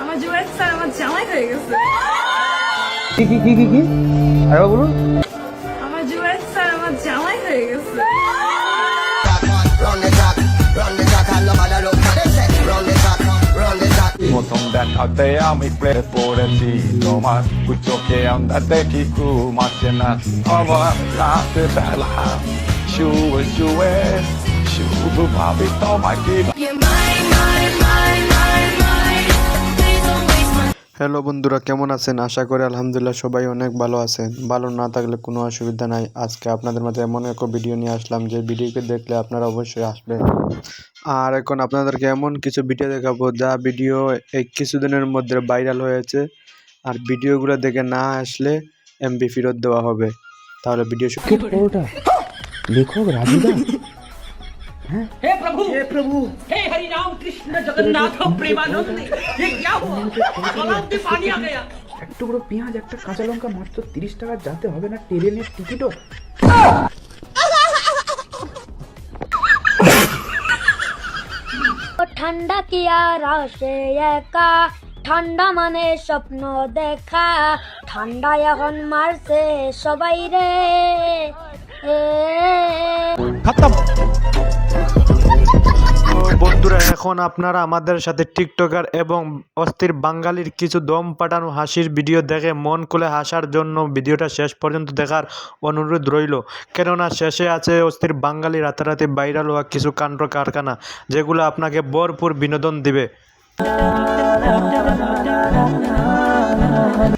আমার জুয়েল স্যার আমার জামাই হয়ে গেছে কি কি কি কি কি আরও বলুন আমার জুয়েল স্যার আমার জামাই হয়ে গেছে Son de atea mi pre por el dito más Cucho que anda te kiku más llenas Ava la te bela Shue shue hello বন্ধুরা কেমন আছেন? আশা করি আলহামদুলিল্লাহ সবাই অনেক ভালো আছেন। ভালো না থাকলে কোনো অসুবিধা নাই। আজকে আপনাদের মাঝে এমন একটা ভিডিও নিয়ে আসলাম যে ভিডিওকে দেখলে আপনারা অবশ্যই আসবেন। আর এখন আপনাদেরকে এমন কিছু ভিডিও দেখাবো যা ভিডিও এই কিছুদিনের মধ্যে ভাইরাল হয়েছে। আর ভিডিওগুলো দেখে না আসলে এমবি ফেরত দেওয়া হবে। তাহলে ভিডিও শুরু हे प्रभु हे प्रभु हे हरि राम कृष्ण जगन्नाथ प्रेमानंद ये क्या हुआ तालाब में पानी आ गया এক টুকরো পেঁয়াজ একটা কাঁচা লঙ্কা মাত্র তিরিশ টাকা যাতে হবে না ট্রেনের টিকিটও ঠান্ডা কি আর আসে একা ঠান্ডা মানে স্বপ্ন দেখা ঠান্ডা এখন মারছে সবাই রে এ বন্ধুরা এখন আপনারা আমাদের সাথে টিকটকার এবং অস্থির বাঙালির কিছু দম পাঠানো হাসির ভিডিও দেখে মন খুলে হাসার জন্য ভিডিওটা শেষ পর্যন্ত দেখার অনুরোধ রইল। কেননা শেষে আছে অস্থির বাঙালি রাতারাতি ভাইরাল হওয়া কিছু কাণ্ড কারখানা যেগুলো আপনাকে ভরপুর বিনোদন দিবে।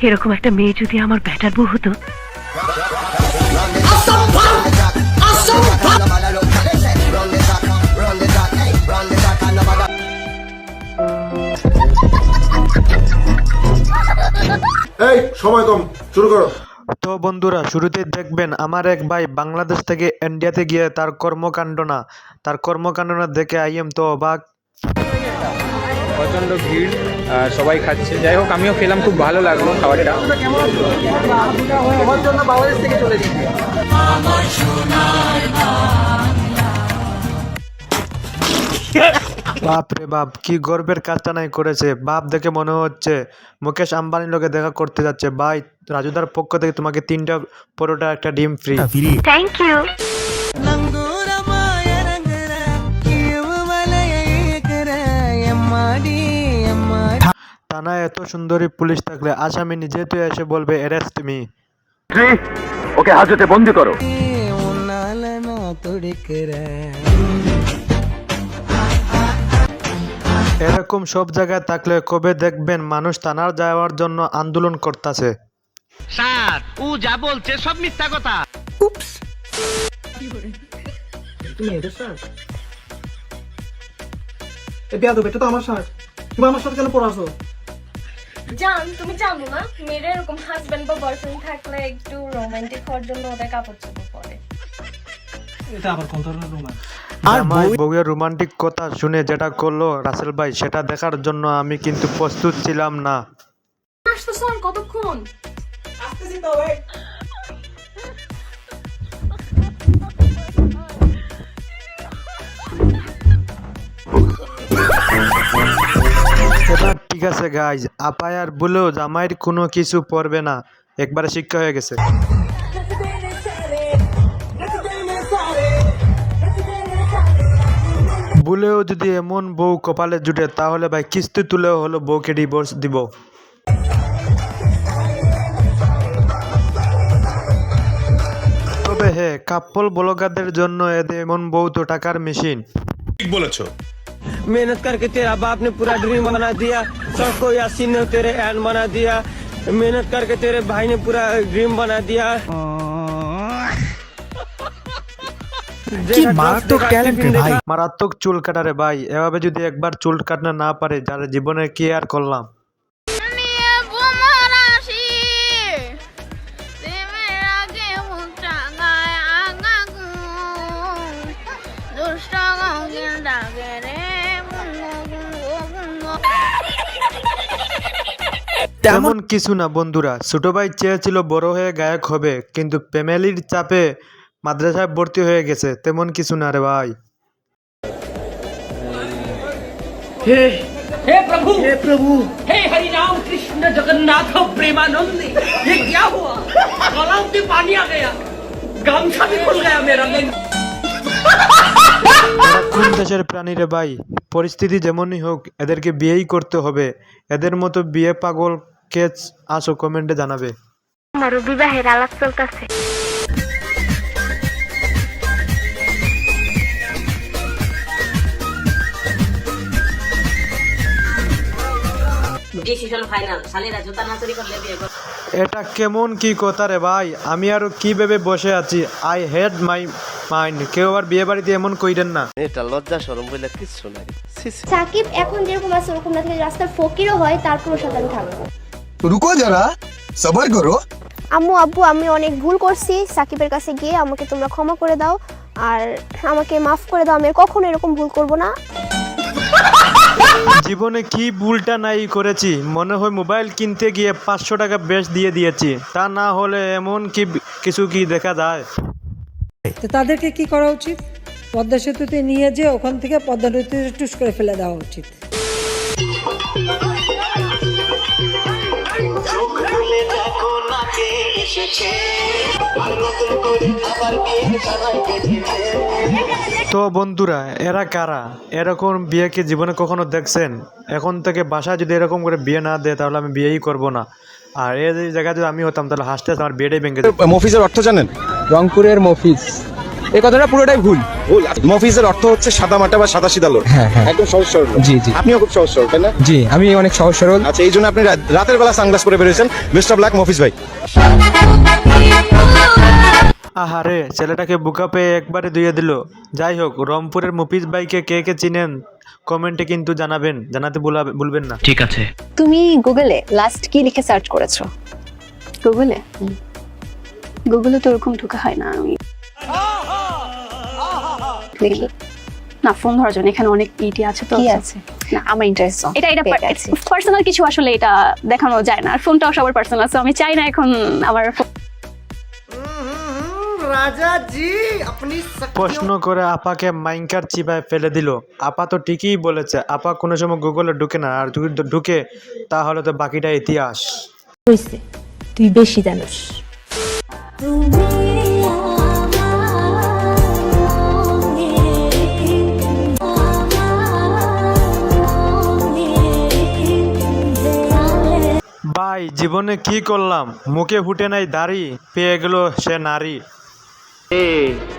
এরকম একটা মেয়ে যদি আমার ব্যাটার বউ হতো এই সময় কম শুরু করো। তো বন্ধুরা শুরুতে দেখবেন আমার এক ভাই বাংলাদেশ থেকে ইন্ডিয়াতে গিয়ে তার কর্মকাণ্ড না তার কর্মকাণ্ড না দেখে আইএম তো অবাক। প্রচণ্ড ভিড় সবাই খাচ্ছে। যাই হোক আমিও খেলাম খুব ভালো লাগল খাবারটা। বাপ রে বাপ কি গর্বের কাজটা নাই করেছে। বাপ দেখে মনে হচ্ছে মুকেশ আম্বানির লোকে দেখা করতে যাচ্ছে। ভাই রাজুদার পক্ষ থেকে তোমাকে তিনটা পরোটা একটা ডিম ফ্রি থ্যাংক ইউ থানায় এত সুন্দরী পুলিশ থাকলে আসামি নিজে তো এসে বলবে অ্যারেস্ট মি ওকে হাজতে বন্দি করো এরকম সব জায়গায় থাকলে কবে দেখবেন মানুষ থানার যাওয়ার জন্য আন্দোলন করতেছে। স্যার ও যা বলছে সব মিথ্যা কথা। তুমি এদের শার্ট এ পেঁয়াজ এটা তো আমার শার্ট তুমি আমার শার্ট কেন পরাছো জান তুমি জানো না মেয়েরা এরকম হাজবেন্ড বা বয়ফ্রেন্ড থাকলে একটু রোমান্টিক হওয়ার জন্য ওদের কাপড় চোপড় পরে। এটা আবার কোন ধরনের রোমান আমার বউয়ের রোমান্টিক কথা শুনে যেটা করল রাসেল ভাই সেটা দেখার জন্য আমি কিন্তু প্রস্তুত ছিলাম না। কতক্ষণ? আসতেছি তো ভাই। এবার ঠিক আছে গাইজ আপায়ার বলেও জামাইয়ের কোনো কিছু পড়বে না। একবারে শিক্ষা হয়ে গেছে। বলেও যদি এমন বউ কপালে জুটে তাহলে ভাই কিস্তি তুলেও হলো বউকে ডিভোর্স দিব তবে হ্যাঁ কাপ্পল ব্লগারদের জন্য এদের এমন বউ তো টাকার মেশিন मेहनत करके तेरा बाप ने पूरा ड्रीम बना दिया सबको यासीन ने तेरे एंड बना दिया मेहनत करके तेरे भाई ने पूरा ड्रीम बना दिया মারাত্মক চুল কাটারে ভাই। এভাবে যদি একবার চুল কাটতে না পারে যার জীবনে কি আর করলাম? তেমন কিছু না বন্ধুরা। ছোট ভাই চেয়েছিল বড় হয়ে গায়ক হবে কিন্তু ফ্যামিলির চাপে মাদ্রাসায় ভর্তি হয়ে গেছে তেমন কিছু না রে ভাই हे हे प्रभु हे प्रभु हे हरि राम कृष्ण जगन्नाथ प्रेमानंद ये क्या हुआ गलाव से पानी आ गया गमछा भी खुल गया मेरा এরা কোন দেশের প্রাণী রে ভাই পরিস্থিতি যেমনই হোক এদেরকে বিয়েই করতে হবে এদের মতো বিয়ে পাগল কেচ আসো কমেন্টে জানাবে আমারও বিবাহের আলাপ চলতেছে এটা কেমন কি কথা রে ভাই? আমি আরও কি ভেবে বসে আছি? আই হেড মাই মাইন্ড কেউ আর বিয়ে বাড়িতে এমন কইরেন না। এটা লজ্জা শরম বলে কিচ্ছু নাই। সাকিব এখন যেরকম আছে ওরকম না থেকে রাস্তার ফকিরও হয় তারপর ওর সাথে আমি থাকব রুকো যারা সবার করো। আম্মু আব্বু আমি অনেক ভুল করছি। সাকিবের কাছে গিয়ে আমাকে তোমরা ক্ষমা করে দাও। আর আমাকে মাফ করে দাও আমি আর কখনো এরকম ভুল করব না। জীবনে কি ভুলটা নাই করেছি? মনে হয় মোবাইল কিনতে গিয়ে পাঁচশো টাকা বেশ দিয়ে দিয়েছি। তা না হলে এমন কি কিছু কি দেখা যায়? তো তাদেরকে কি করা উচিত? পদ্মা সেতুতে নিয়ে যে ওখান থেকে পদ্মা নদীতে টুস করে ফেলে দেওয়া উচিত। তো বন্ধুরা এরা কারা? এরকম বিয়ে কি জীবনে কখনো দেখছেন? এখন থেকে বাসা যদি এরকম করে বিয়ে না দেয় তাহলে আমি বিয়েই করব না। আর এই যে জায়গায় যদি আমি হতাম তাহলে হাসতে আমার বিয়েটাই ভেঙে মফিসের মফিজের অর্থ জানেন? রংপুরের মফিজ। এই কথাটা পুরোটাই ভুল। ভুল। মফিজের অর্থ হচ্ছে সাদা মাটা বা সাদা সিদা লোক হ্যাঁ হ্যাঁ। একদম সহজ সরল। জি জি। আপনিও খুব সহজ সরল তাই না? জি আমি অনেক সহজ সরল। আচ্ছা এই জন্য আপনি রাতের বেলা সানগ্লাস পরে বেরিয়েছেন। বেস্ট অফ লাক মফিজ ভাই। আহারে ছেলেটাকে বুকা পেয়ে একবারে ধুয়ে দিল। যাই হোক রংপুরের মুফিজ ভাইকে কে কে চিনেন কমেন্টে কিন্তু জানাবেন। জানাতে ভুলা- ভুলবেন না। ঠিক আছে। তুমি গুগলে লাস্ট কি লিখে সার্চ করেছ? গুগলে? গুগলে তো ওরকম ঢোকা হয় না আমি দেখি। না ফোন ধরার জন্য। এখানে অনেক ইটি আছে তো। কি আছে? না আমার ইন্টারেস্ট এটা এটা পার্সোনাল কিছু আসলে এটা দেখানো যায় না। আর ফোনটাও সবার পার্সোনাল আছে আমি চাই না এখন আমার প্রশ্ন করে আপাকে মাইনকার চিপায় ফেলে দিল। আপা তো ঠিকই বলেছে আপা কোনো সময় গুগলে ঢুকে না। আর যদি ঢুকে তাহলে তো বাকিটা ইতিহাস। তুই বেশি জানিস। জীবনে কি করলাম? মুখে ফুটে নাই দাড়ি পেয়ে গেল সে নারী।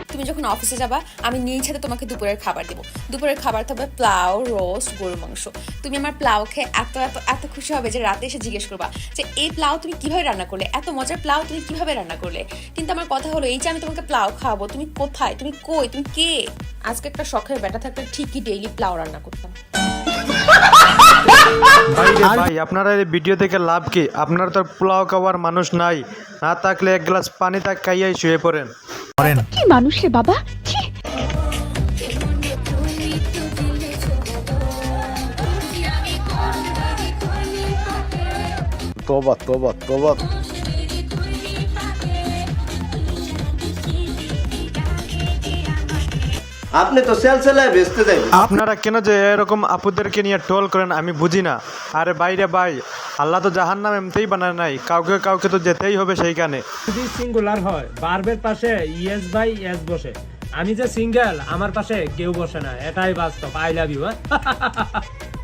তুমি যখন অফিসে যাবা আমি নিজ হাতে তোমাকে দুপুরের খাবার দেবো। দুপুরের খাবার থাকবে প্লাউ রোস্ট গরু মাংস। তুমি আমার প্লাও খেয়ে এত এত এত খুশি হবে যে রাতে এসে জিজ্ঞেস করবা যে এই প্লাও তুমি কীভাবে রান্না করলে? এত মজার প্লাও তুমি কীভাবে রান্না করলে? কিন্তু আমার কথা হলো এই যে আমি তোমাকে প্লাও খাওয়াবো তুমি কোথায়? তুমি কই? তুমি কে? আজকে একটা শখের ব্যাটা থাকলে ঠিকই ডেইলি প্লাও রান্না করতাম। ভাই আপনারা এই ভিডিও থেকে লাভ কি? আপনার তো পোলাও খাওয়ার মানুষ নাই। না থাকলে এক গ্লাস পানি তাক খাইয়াই শুয়ে পড়েন। কি মানুষ রে বাবা? তোবা তোবা তোবা। আপনি তো সেল সেলায় বেচতে যাই আপনারা কেন যে এরকম আপুদেরকে নিয়ে টোল করেন আমি বুঝি না। আরে বাইরে ভাই আল্লাহ তো জাহান নাম এমতেই বানায় নাই কাউকে কাউকে তো যেতেই হবে সেইখানে। যদি সিঙ্গুলার হয় বার্বের পাশে ইয়েস বাই ইয়েস বসে। আমি যে সিঙ্গেল আমার পাশে কেউ বসে না এটাই বাস্তব আই লাভ ইউ হ্যাঁ?